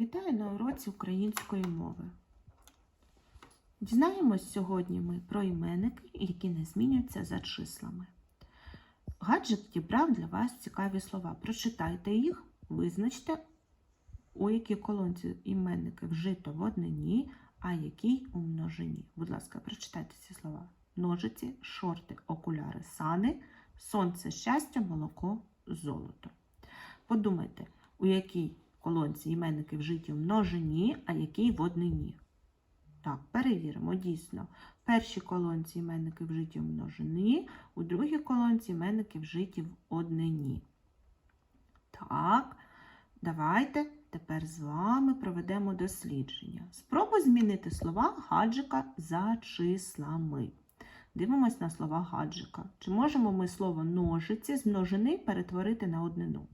Вітаю на уроці української мови. Дізнаємось сьогодні ми про іменники, які не змінюються за числами. Гаджет дібрав для вас цікаві слова. Прочитайте їх, визначте, у якій колонці іменники вжито в однині, а якій у множині. Будь ласка, прочитайте ці слова: ножиці, шорти, окуляри, сани, сонце, щастя, молоко, золото. Подумайте, у якій колонці іменники вжиті в множині, а який в однині. Так, перевіримо, дійсно. В першій колонці іменники вжиті в множині, у другій колонці іменники вжиті в однині. Так, давайте тепер з вами проведемо дослідження. Спробуй змінити слова гаджика за числами. Дивимось на слова гаджика. Чи можемо ми слово ножиці з множини перетворити на однину?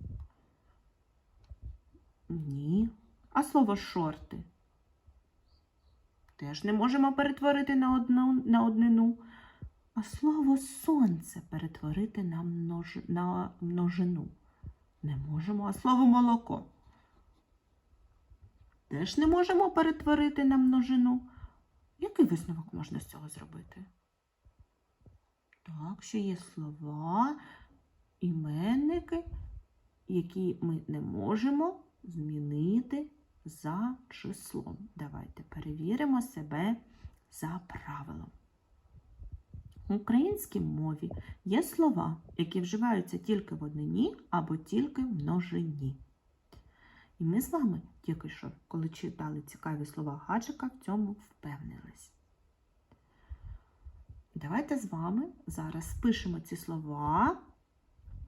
Ні. А слово шорти? Теж не можемо перетворити на, одну, на однину. А слово сонце перетворити на, множ, на множину. Не можемо. А слово молоко? Теж не можемо перетворити на множину. Який висновок можна з цього зробити? Так, що є слова, іменники, які ми не можемо змінити за числом. Давайте перевіримо себе за правилом. У українській мові є слова, які вживаються тільки в однині або тільки в множині. І ми з вами тільки що, коли читали цікаві слова гаджика, в цьому впевнились. Давайте з вами зараз спишемо ці слова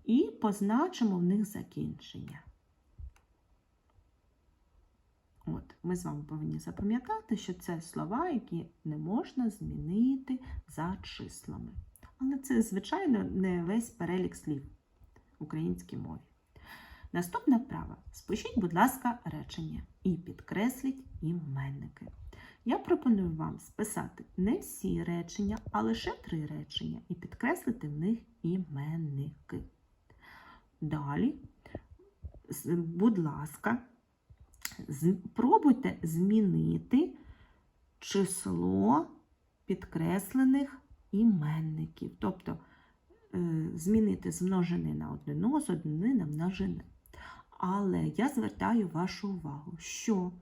і позначимо в них закінчення. От, ми з вами повинні запам'ятати, що це слова, які не можна змінити за числами. Але це, звичайно, не весь перелік слів в українській мові. Наступна вправа. Спишіть, будь ласка, речення і підкресліть іменники. Я пропоную вам списати не всі речення, а лише три речення і підкреслити в них іменники. Далі, будь ласка, Спробуйте змінити число підкреслених іменників. Тобто е, змінити з множини на однину, з однини на множини. Але я звертаю вашу увагу, що,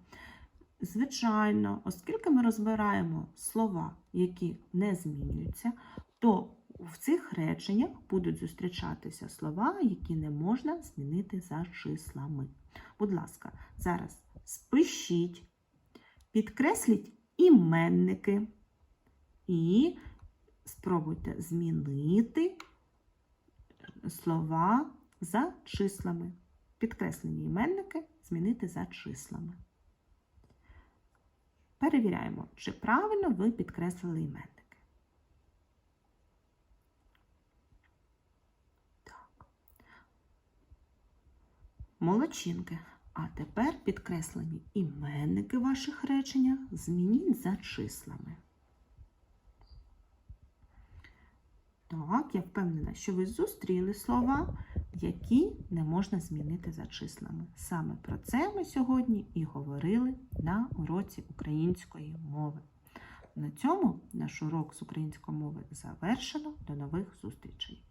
звичайно, оскільки ми розбираємо слова, які не змінюються, то в цих реченнях будуть зустрічатися слова, які не можна змінити за числами. Будь ласка, зараз спишіть, підкресліть іменники і спробуйте змінити слова за числами. Підкреслені іменники змінити за числами. Перевіряємо, чи правильно ви підкреслили іменники. Так. Молодчинки. А тепер підкреслені іменники ваших реченнях змініть за числами. Так, я впевнена, що ви зустріли слова, які не можна змінити за числами. Саме про це ми сьогодні і говорили на уроці української мови. На цьому наш урок з української мови завершено. До нових зустрічей!